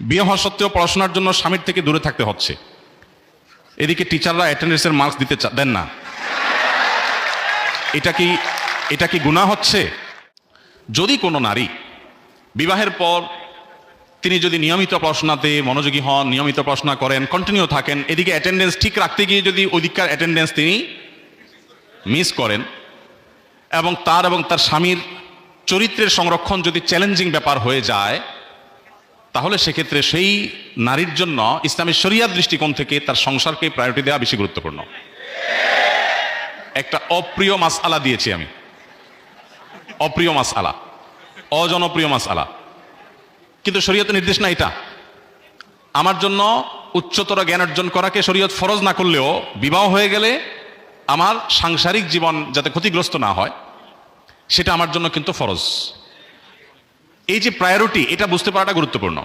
বিয়ে হওয়া সত্ত্বেও পড়াশোনার জন্য স্বামীর থেকে দূরে থাকতে হচ্ছে। এদিকে টিচাররা অ্যাটেন্ডেন্সের মার্কস দিতে দেন না। এটা কি এটা কি গুণা হচ্ছে? যদি কোনো নারী বিবাহের পর তিনি যদি নিয়মিত পড়াশোনাতে মনোযোগী হন, নিয়মিত পড়াশোনা করেন কন্টিনিউ থাকেন, এদিকে অ্যাটেন্ডেন্স ঠিক রাখতে গিয়ে যদি ওদিককার অ্যাটেন্ডেন্স তিনি মিস করেন, এবং তার এবং তার স্বামীর চরিত্রের সংরক্ষণ যদি চ্যালেঞ্জিং ব্যাপার হয়ে যায় তাহলে সেক্ষেত্রে সেই নারীর জন্য ইসলামী শরিয়ার দৃষ্টিকোণ থেকে তার সংসারকে প্রায়োরিটি দেওয়া বেশি গুরুত্বপূর্ণ। একটা অপ্রিয় মাস আলা দিয়েছি আমি। অপ্রিয় মাস আলা অজনপ্রিয় মাস আলা কিন্তু শরীয়তের নির্দেশ না এটা। আমার জন্য উচ্চতর জ্ঞান অর্জন করাকে শরীয়ত ফরজ না করলেও বিবাহ হয়ে গেলে আমার সাংসারিক জীবন যাতে ক্ষতিগ্রস্ত না হয়, সেটা আমার জন্য কিন্তু ফরজ। এই যে প্রায়োরিটি এটা বুঝতে পারাটা গুরুত্বপূর্ণ।